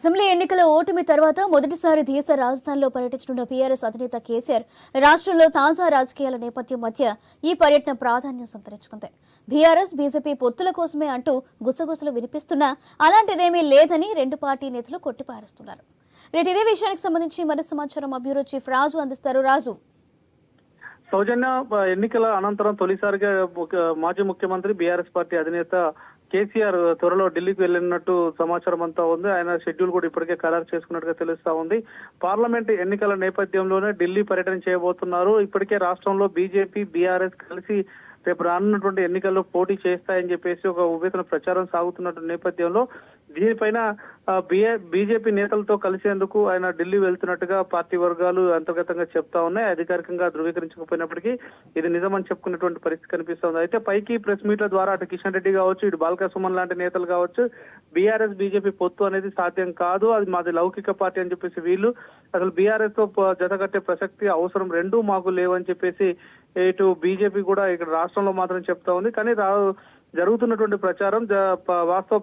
Assembly ఎన్నికల ఓటమి తర్వాత మొదటిసారి దేశ రాజధానిలో పర్యటించనున్న బీఆర్ఎస్ అధినేత కేసీఆర్ రాష్ట్రంలో తాజా రాజకీయాల నేపథ్యం మధ్య ఈ పర్యటన ప్రాధాన్యం సంతరించుకుంది. బీఆర్ఎస్ బీజేపీ పొత్తుల కోసమే అంటూ గుసగుసలు వినిపిస్తున్నా అలాంటిదేమీ లేదని రెండు పార్టీ నేతలు కొట్టిపారేస్తున్నారు. రేటు ఇదే విషయానికి సంబంధించి మరి సమాచారం మా బ్యూరో చీఫ్ రాజు అందిస్తారు. రాజు. సౌజన్య ఎన్నికల అనంతరం తొలిసారిగా మాజీ ముఖ్యమంత్రి బీఆర్ఎస్ పార్టీ అధినేత కేసీఆర్ త్వరలో ఢిల్లీకి వెళ్ళినట్టు సమాచారం అంతా ఉంది. ఆయన షెడ్యూల్ కూడా ఇప్పటికే ఖరారు చేసుకున్నట్టుగా తెలుస్తా ఉంది. పార్లమెంట్ ఎన్నికల నేపథ్యంలోనే ఢిల్లీ పర్యటన చేయబోతున్నారు. ఇప్పటికే రాష్ట్రంలో బీజేపీ బీఆర్ఎస్ కలిసి రేపు రానున్నటువంటి ఎన్నికల్లో పోటీ చేస్తాయని చెప్పేసి ఒక ఉభేతన ప్రచారం సాగుతున్న నేపథ్యంలో దీనిపైన బీజేపీ నేతలతో కలిసేందుకు ఆయన ఢిల్లీ వెళ్తున్నట్టుగా పార్టీ వర్గాలు అంతర్గతంగా చెప్తా ఉన్నాయి. అధికారికంగా ధృవీకరించకపోయినప్పటికీ ఇది నిజమని చెప్పుకునేటువంటి పరిస్థితి కనిపిస్తోంది. అయితే పైకి ప్రెస్ మీట్ల ద్వారా అటు కిషన్ రెడ్డి కావచ్చు ఇటు బాల్కా సుమన్ లాంటి నేతలు కావచ్చు బీఆర్ఎస్ బీజేపీ పొత్తు అనేది సాధ్యం కాదు. అది మాది లౌకిక పార్టీ అని చెప్పేసి వీళ్ళు అసలు బీఆర్ఎస్తో జతగట్టే ప్రసక్తి అవసరం రెండూ మాకు లేవని చెప్పేసి ఇటు బీజేపీ కూడా ఇక్కడ రాష్ట్రంలో మాత్రం చెప్తా ఉంది. కానీ జరుగుతున్నటువంటి ప్రచారం వాస్తవ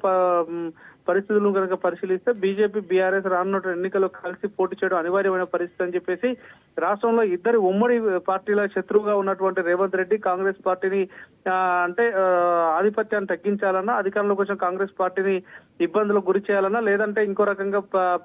పరిస్థితులను కనుక పరిశీలిస్తే బీజేపీ బీఆర్ఎస్ రానున్న ఎన్నికల్లో కలిసి పోటీ చేయడం అనివార్యమైన పరిస్థితి అని చెప్పేసి రాష్ట్రంలో ఇద్దరు ఉమ్మడి పార్టీల శత్రువుగా ఉన్నటువంటి రేవంత్ రెడ్డి కాంగ్రెస్ పార్టీని అంటే ఆధిపత్యాన్ని తగ్గించాలన్నా అధికారంలోకి వచ్చిన కాంగ్రెస్ పార్టీని ఇబ్బందులకు గురి చేయాలన్నా లేదంటే ఇంకో రకంగా ప-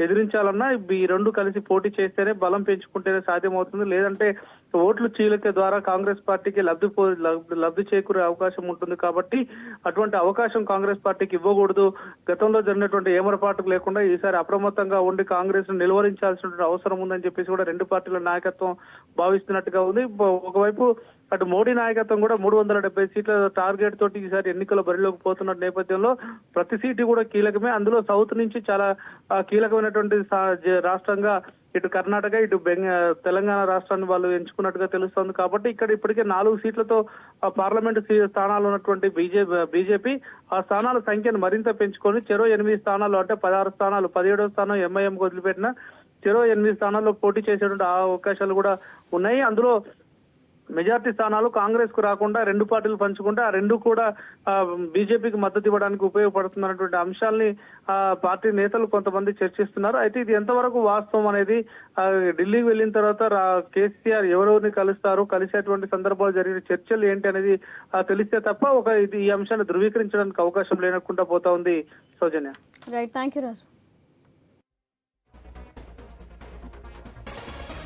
ఎదిరించాలన్నా ఈ రెండు కలిసి పోటీ చేస్తేనే బలం పెంచుకుంటేనే సాధ్యమవుతుంది. లేదంటే ఓట్లు చీలిక ద్వారా కాంగ్రెస్ పార్టీకి లబ్ధి లబ్ధి చేకూరే అవకాశం ఉంటుంది కాబట్టి అటువంటి అవకాశం కాంగ్రెస్ పార్టీకి ఇవ్వకూడదు. గతంలో జరిగినటువంటి ఏమరపాటుకు లేకుండా ఈసారి అప్రమత్తంగా ఉండి కాంగ్రెస్ను నిలువరించాల్సినటువంటి అవసరం ఉందని చెప్పేసి కూడా రెండు పార్టీల నాయకత్వం భావిస్తున్నట్టుగా ఉంది. ఒకవైపు అటు మోడీ నాయకత్వం కూడా మూడు వందల డెబ్బై సీట్ల టార్గెట్ తోటి ఈసారి ఎన్నికల బరిలోకి పోతున్న నేపథ్యంలో ప్రతి సీటు కూడా కీలకమే. అందులో సౌత్ నుంచి చాలా కీలకమైనటువంటి జ- రాష్ట్రంగా ఇటు కర్ణాటక ఇటు బెంగ తెలంగాణ రాష్ట్రాన్ని వాళ్ళు ఎంచుకున్నట్టుగా తెలుస్తోంది కాబట్టి ఇక్కడ ఇప్పటికే నాలుగు సీట్లతో ఆ పార్లమెంటు స్థానాలు ఉన్నటువంటి బీజేపీ బీజేపీ ఆ స్థానాల సంఖ్యను మరింత పెంచుకొని చెరో ఎనిమిది స్థానాలు అంటే పదహారు స్థానాలు పదిహేడో స్థానం ఎంఐఎం వదిలిపెట్టిన చెరో ఎనిమిది స్థానాల్లో పోటీ చేసేటువంటి ఆ అవకాశాలు కూడా ఉన్నాయి. అందులో మెజార్టీ స్థానాలు కాంగ్రెస్కు రాకుండా రెండు పార్టీలు పంచుకుంటే ఆ రెండు కూడా బీజేపీకి మద్దతు ఇవ్వడానికి ఉపయోగపడుతున్నటువంటి అంశాల్ని ఆ, పార్టీ నేతలు కొంతమంది చర్చిస్తున్నారు. అయితే ఇది ఎంతవరకు వాస్తవం అనేది ఢిల్లీకి వెళ్ళిన తర్వాత కేసీఆర్ ఎవరెవరిని కలుస్తారు కలిసేటువంటి సందర్భాలు జరిగిన చర్చలు ఏంటి అనేది తెలిస్తే తప్ప ఒక ఇది ఈ అంశాన్ని ధృవీకరించడానికి అవకాశం లేనకుండా పోతా ఉంది Soujanya. Right thank you Raju